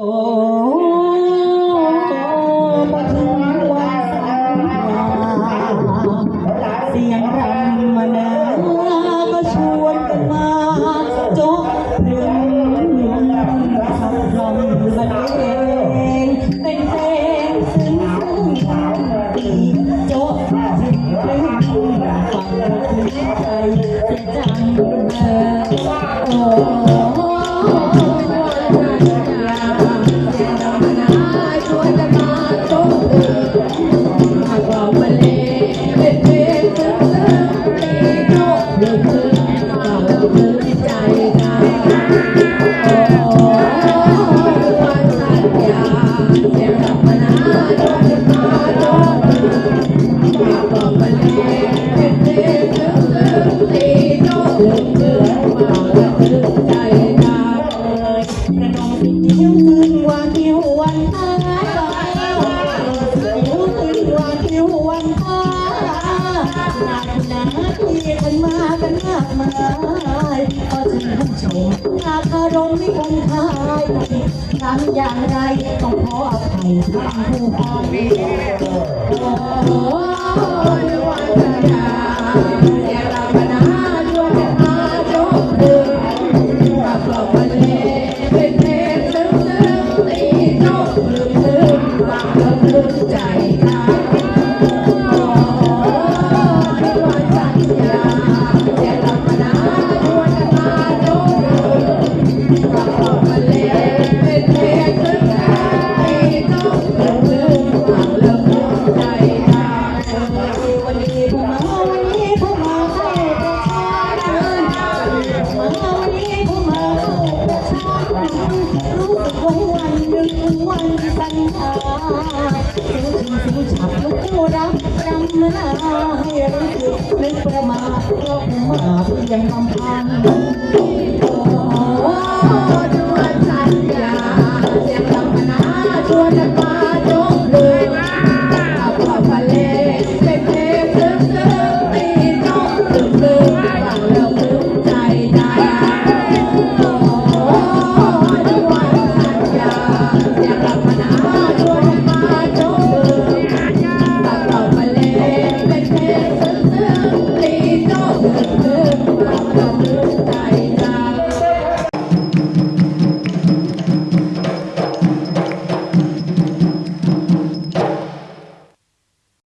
โอ้มาถึงวันสัญญาเสียงรำมานาก็ชวนกันมาโจ๊กพรึงทำรำบรรเลงเป็นเพลงซึ้งซึ้งตีโจ๊กพรึงพรึงฟังแล้วถึงใจจะจำเธอโอ้ กระนองสิยิ้วคืนวันยิ้ววันตายิ้วคืนวันยิ้ววันตาหนักหนาที่กันมากันมา มายพอฉันท่านชมหาคารมไม่คงคายทำอย่างไรต้องขออภัยทางผู้ฟังโอ้ยวัน จำนาให้รู้สึกนึกประมาทเพราะผมาเพียงลำ